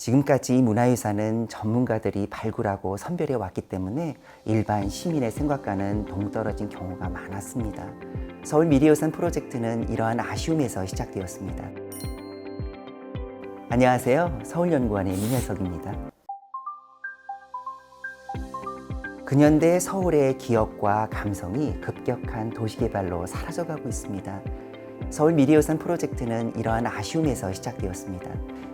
지금까지 문화유산은 전문가들이 발굴하고 선별해 왔기 때문에 일반 시민의 생각과는 동떨어진 경우가 많았습니다. 서울 미래유산 프로젝트는 이러한 아쉬움에서 시작되었습니다. 안녕하세요. 서울연구원의 민현석입니다. 근현대 서울의 기억과 감성이 급격한 도시개발로 사라져가고 있습니다. 서울 미래유산 프로젝트는 이러한 아쉬움에서 시작되었습니다.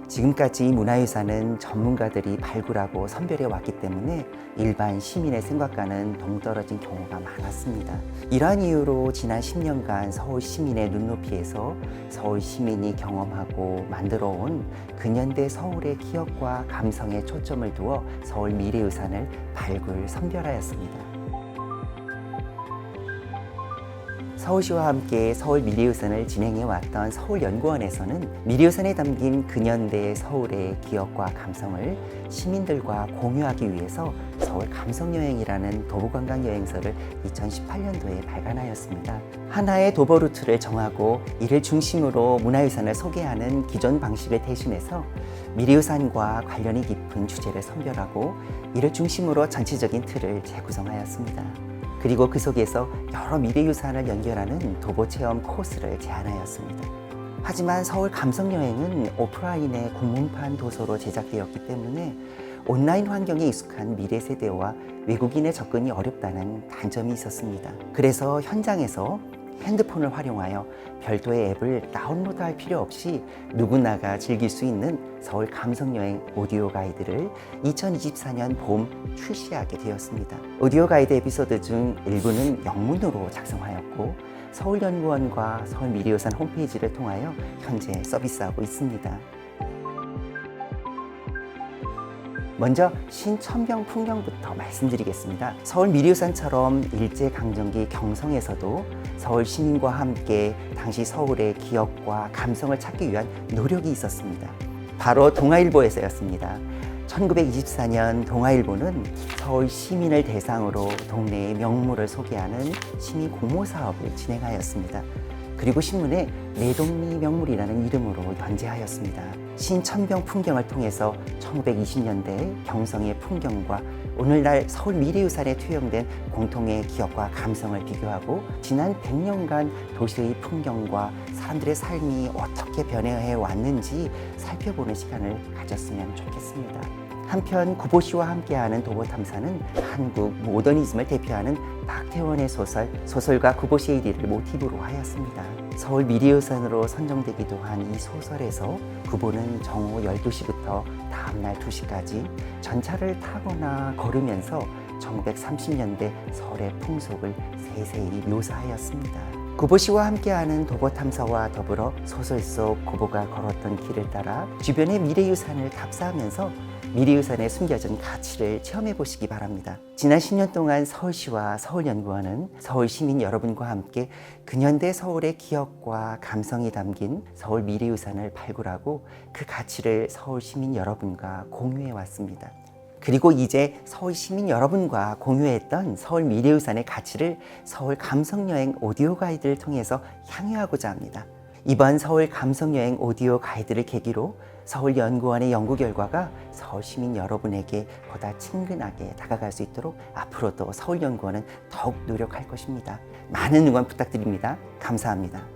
지금까지 문화유산은 전문가들이 발굴하고 선별해 왔기 때문에 일반 시민의 생각과는 동떨어진 경우가 많았습니다. 이러한 이유로 지난 10년간 서울 시민의 눈높이에서 서울 시민이 경험하고 만들어 온 근현대 서울의 기억과 감성에 초점을 두어 서울 미래유산을 발굴 선별하였습니다. 서울시와 함께 서울 미래유산을 진행해 왔던 서울연구원에서는 미래유산에 담긴 근현대 서울의 기억과 감성을 시민들과 공유하기 위해서 서울 감성여행이라는 도보관광 여행서를 2018년도에 발간하였습니다. 하나의 도보 루트를 정하고 이를 중심으로 문화유산을 소개하는 기존 방식을 대신해서 미래유산과 관련이 깊은 주제를 선별하고 이를 중심으로 전체적인 틀을 재구성하였습니다. 그리고 그 속에서 여러 미래유산을 연결하는 도보 체험 코스를 제안하였습니다. 하지만 서울 감성여행은 오프라인의 공문판 도서로 제작되었기 때문에 온라인 환경에 익숙한 미래 세대와 외국인의 접근이 어렵다는 단점이 있었습니다. 그래서 현장에서 핸드폰을 활용하여 별도의 앱을 다운로드할 필요 없이 누구나가 즐길 수 있는 서울 감성여행 오디오 가이드를 2024년 봄 출시하게 되었습니다. 오디오 가이드 에피소드 중 일부는 영문으로 작성하였고 서울연구원과 서울미래유산 홈페이지를 통하여 현재 서비스하고 있습니다. 먼저 신천병 풍경부터 말씀드리겠습니다. 서울 미래유산처럼 일제강점기 경성에서도 서울 시민과 함께 당시 서울의 기억과 감성을 찾기 위한 노력이 있었습니다. 바로 동아일보에서였습니다. 1924년 동아일보는 서울 시민을 대상으로 동네의 명물을 소개하는 시민 공모 사업을 진행하였습니다. 그리고 신문에 내동리 명물이라는 이름으로 연재하였습니다. 신천병 풍경을 통해서 1920년대 경성의 풍경과 오늘날 서울 미래유산에 투영된 공통의 기억과 감성을 비교하고 지난 100년간 도시의 풍경과 사람들의 삶이 어떻게 변해해 왔는지 살펴보는 시간을 가졌으면 좋겠습니다. 한편 구보 씨와 함께하는 도보 탐사는 한국 모더니즘을 대표하는 박태원의 소설 소설가 구보시의 일을 모티브로 하였습니다. 서울 미래유산으로 선정되기도 한 이 소설에서 구보는 정오 12시부터 다음날 2시까지 전차를 타거나 걸으면서 1930년대 서울의 풍속을 세세히 묘사하였습니다. 구보 씨와 함께하는 도보 탐사와 더불어 소설 속 구보가 걸었던 길을 따라 주변의 미래유산을 탑사하면서 미래유산에 숨겨진 가치를 체험해 보시기 바랍니다. 지난 10년 동안 서울시와 서울연구원은 서울 시민 여러분과 함께 근현대 서울의 기억과 감성이 담긴 서울 미래유산을 발굴하고 그 가치를 서울 시민 여러분과 공유해 왔습니다. 그리고 이제 서울 시민 여러분과 공유했던 서울 미래유산의 가치를 서울 감성여행 오디오 가이드를 통해서 향유하고자 합니다. 이번 서울 감성여행 오디오 가이드를 계기로 서울연구원의 연구 결과가 서울 시민 여러분에게 보다 친근하게 다가갈 수 있도록 앞으로도 서울연구원은 더욱 노력할 것입니다. 많은 응원 부탁드립니다. 감사합니다.